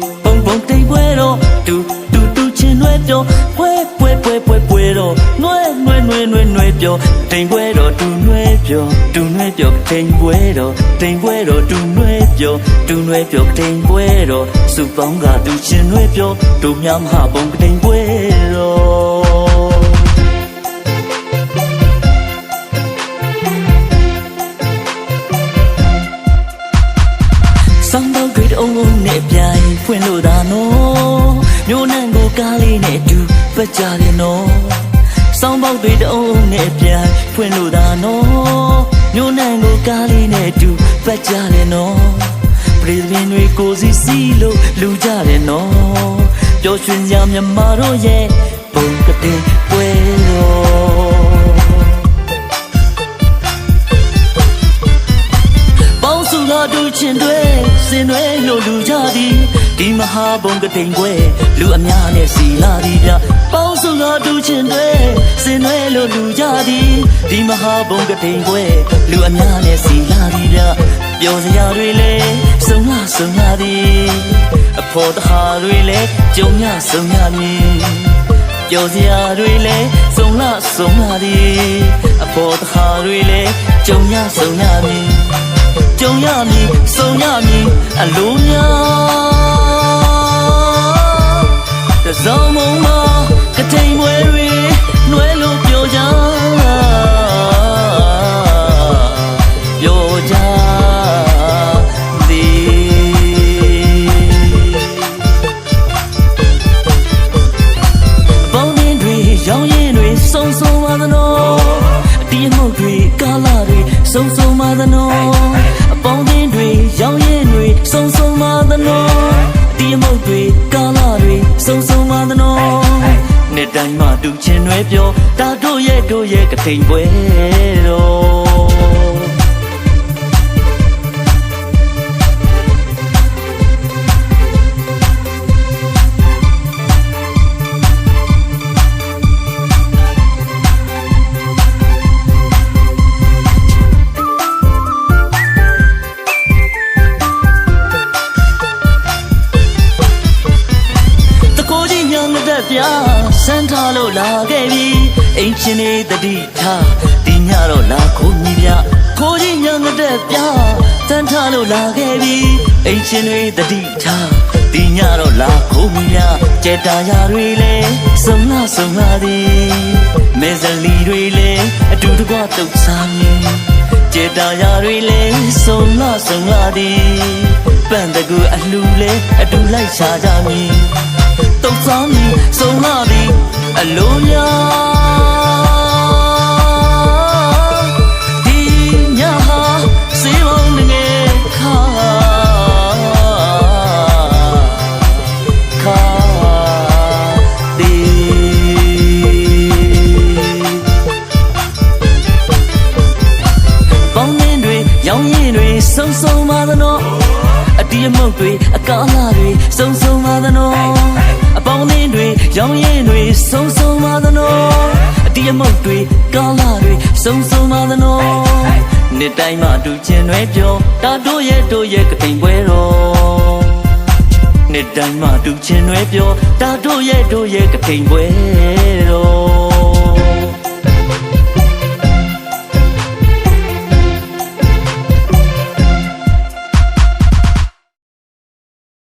ပုံပုံပုံတိမ်ပွဲတော့တူတူတူချင်းလွဲပြောပွဲပွဲပွဲပွဲပွဲတော့နွဲနွဲနွဲနွဲနွဲပြောတိမ်ပွဲတော့တူနွဲပြောတူနွဲပြောတိမ်ပွဲတော့တိမ်ပွဲတော့တူနွဲပြောတူနွဲပြောတိမ်ပွဲတော့စုပေါင်းကတူချင်း ဖွင့်လို့သာနော်မျိုးနံကိုကားလေးနဲ့အတူပတ်ကြတယ်နော်စောင်းပေါက်တွေတအုံအုံနဲ့ပြိုင်ဖွင့်လို့သာနော်မျိုးနံကိုကားလေးနဲ့အတူပတ်ကြတယ်နော်ပြည်ပင်တွေကိုစီစီလို့လူကြတယ်နော်ပျော်ရွှင်ကြမြမတို့ရဲ့ပုံကတဲ့ပွဲတော် လာတူချင်းတွေစင်တွေလို့လူကြသည်ဒီမဟာဘုံကတိန်ပွဲလူအများနဲ့စီလာသည်ဗျပေါင်းစုလာတူချင်းတွေစင်တွေလို့လူကြသည်ဒီမဟာဘုံကတိန်ပွဲလူအများနဲ့စီလာသည်ဗျပျော်စရာတွေလည်းစုံလာစုံလာသည်အဖို့တဟာတွေလည်းကြုံရစုံရမည်ပျော်စရာတွေလည်းစုံလာစုံလာသည်အဖို့တဟာတွေလည်းကြုံရစုံရမည် ကြုံရမည်စုံရမည်အလိုများတစောင်းမုံမကတိမ်မွဲတွေနှွဲလို့ပြောကြပြောကြသည်ပေါင်းရင်တွေရောင်းရင်တွေစုံစုံပါသနော်အတီးအမှုတ်တွေကာလာတွေစုံစုံပါသနော် သနော်အတီးအမှုတ်တွေကာလာတွေစုံစုံပါသနော်နေ့တိုင်းမှတူချင်းတွေပြောဒါတို့ရဲ့တို့ရဲ့ကထိန်ပွဲတော့ တကိုးကြီးညံတဲ့ပြစမ်းထားလို့လာခဲ့ပြီအိမ်ချင်းနေတတိထားဒီညတော့လာခုန်ကြီးပြကိုးကြီးညံတဲ့ပြစမ်းထားလို့လာခဲ့ပြီအိမ်ချင်းနေတတိထားဒီညတော့လာခုန်ကြီးပြကြက်တာယာတွေလဲစုံလာစုံလာသည်မဲဇလီတွေလဲအတူတကွတုတ်စားမည်ကြက်တာယာတွေလဲစုံလာစုံလာသည်ပန့်တကူအလှလဲအတူလိုက်ရှာကြမည် တုတ်ဆောင်မီစုံလာသည်အလိုများဒီညဟာစေဝုံငယ်ခါခါဒီပေါင်းနေတွေရောင်းရင်တွေစုံစုံပါသနော်အတီးအမှုတ်တွေအကားလာတွေစုံစုံပါသနော်အပေါင်းအသင်းတွေ ရောင်းရင်တွေစုံစုံပါသနော်အတီးအမှုတ်တွေကားလာတွေစုံစုံပါသနော်နေ့တိုင်းမှတူချင်းတွေပြောတာတို့ရဲ့တို့ရဲ့ကတိန်ပွဲတော်နေ့တိုင်းမှတူချင်းတွေပြောတာတို့ရဲ့တို့ရဲ့ကတိန်ပွဲတော်